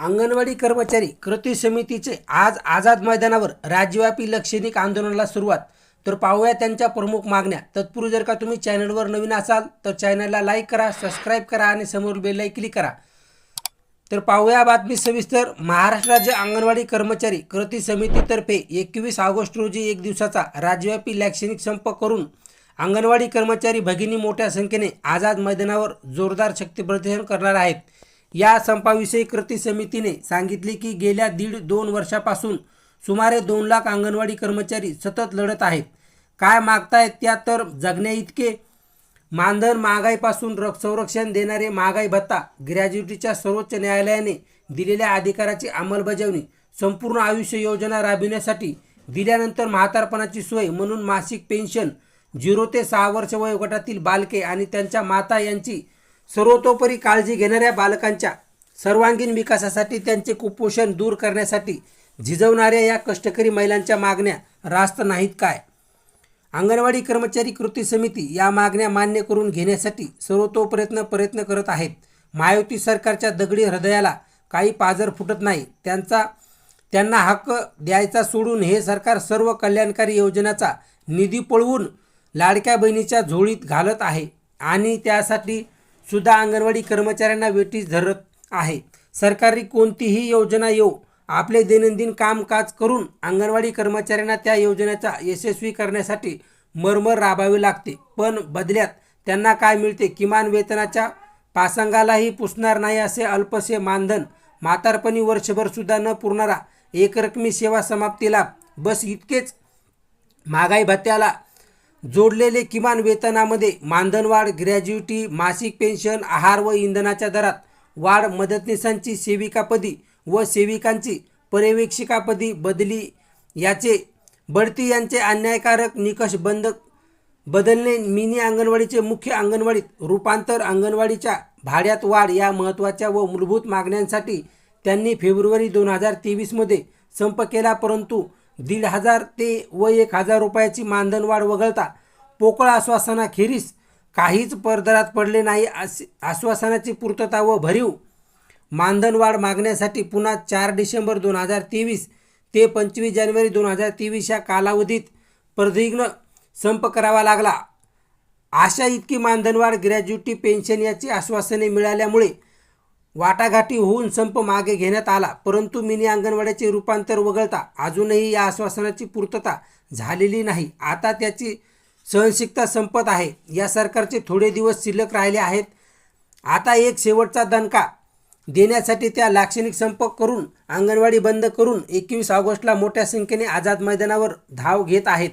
अंगणवाडी कर्मचारी कृती समितीचे आज आझाद मैदानावर राज्यव्यापी लक्षणिक आंदोलनाला सुरुवात. तर पाहूया त्यांच्या प्रमुख मागण्या. तत्पूर्वी जर का तुम्ही चॅनलवर नवीन असाल तर चॅनलला लाईक करा सबस्क्राईब करा आणि समोर बेलला क्लिक करा. तर पाहूया बातमी सविस्तर. महाराष्ट्र राज्य अंगणवाडी कर्मचारी कृती समितीतर्फे एकवीस ऑगस्ट रोजी एक दिवसाचा राज्यव्यापी लॅक्षणिक संप करून अंगणवाडी कर्मचारी भगिनी मोठ्या संख्येने आझाद मैदानावर जोरदार शक्ती प्रदर्शन करणार आहेत. या संपाविषयी कृती समितीने सांगितले की गेल्या दीड दोन वर्षापासून सुमारे दोन लाख अंगणवाडी कर्मचारी सतत लढत आहेत. काय मागतायत त्या तर जगण्याइतके मानधन महागाईपासून र संरक्षण देणारे महागाई भत्ता ग्रॅज्युटीच्या सर्वोच्च न्यायालयाने दिलेल्या अधिकाराची अंमलबजावणी संपूर्ण आयुष्य योजना राबविण्यासाठी दिल्यानंतर म्हातारपणाची सोय म्हणून मासिक पेन्शन झिरो ते सहा वर्ष वयोगटातील बालके आणि त्यांच्या माता यांची सर्वतोपरी काळजी घेणाऱ्या बालकांच्या सर्वांगीण विकासासाठी त्यांचे कुपोषण दूर करण्यासाठी झिजवणाऱ्या या कष्टकरी महिलांच्या मागण्या रास्त नाहीत काय? अंगणवाडी कर्मचारी कृती समिती या मागण्या मान्य करून घेण्यासाठी सर्वतोप्रयत्न प्रयत्न करत आहेत. महायुती सरकारच्या दगडी हृदयाला काही पाजर फुटत नाही. त्यांचा त्यांना हक्क द्यायचा सोडून हे सरकार सर्व कल्याणकारी योजनाचा निधी पळवून लाडक्या बहिणीच्या झोळीत घालत आहे. आणि त्यासाठी सुद्धा अंगणवाडी कर्मचाऱ्यांना वेटीस धरत आहे. सरकारी कोणतीही योजना येऊ आपले दैनंदिन कामकाज करून अंगणवाडी कर्मचाऱ्यांना त्या योजनेचा यशस्वी करण्यासाठी मरमर राबावे लागते. पण बदल्यात त्यांना काय मिळते? किमान वेतनाच्या पासंगालाही पुसणार नाही असे अल्पसे मानधन म्हातारपणी वर्षभरसुद्धा न पुरणारा एकरकमी सेवा समाप्ती लाभ बस इतकेच महागाई भत्त्याला जोडलेले किमान वेतनामध्ये मानधनवाढ ग्रॅज्युटी मासिक पेन्शन आहार व इंधनाच्या दरात वाढ मदतनीसांची सेविकापदी व सेविकांची पर्यवेक्षिकापदी बदली याचे बढती यांचे अन्यायकारक निकष बंद बदलणे मिनी अंगणवाडीचे मुख्य अंगणवाडीत रूपांतर अंगणवाडीच्या भाड्यात वाढ या महत्त्वाच्या व मूलभूत मागण्यांसाठी त्यांनी फेब्रुवारी दोन हजार तेवीसमध्ये संप केला परंतु दीड हजार ते व एक हजार रुपयाची मानधन वाढ वगळता पोकळ आश्वासनाखेरीस काहीच पडदरात पडले नाही असे आश्वासनाची पूर्तता व भरीव मानधनवाढ मागण्यासाठी पुन्हा चार डिसेंबर दोन हजार तेवीस ते पंचवीस जानेवारी दोन हजार तेवीस या कालावधीत प्रदीर्घ संप करावा लागला. आशा इतकी मानधनवाढ ग्रॅज्युटी पेन्शन याची आश्वासने मिळाल्यामुळे वाटाघाटी होऊन संप मागे घेण्यात आला. परंतु मिनी अंगणवाड्याचे रूपांतर वगळता अजूनही या आश्वासनाची पूर्तता झालेली नाही. आता त्याची सहनशिकता संपत आहे. या सरकारचे थोडे दिवस शिल्लक राहिले आहेत. आता एक शेवटचा दणका. देण्यासाठी त्या लाक्षणिक संप करून अंगणवाडी बंद करून एकवीस ऑगस्टला मोठ्या संख्येने आझाद मैदानावर धाव घेत आहेत.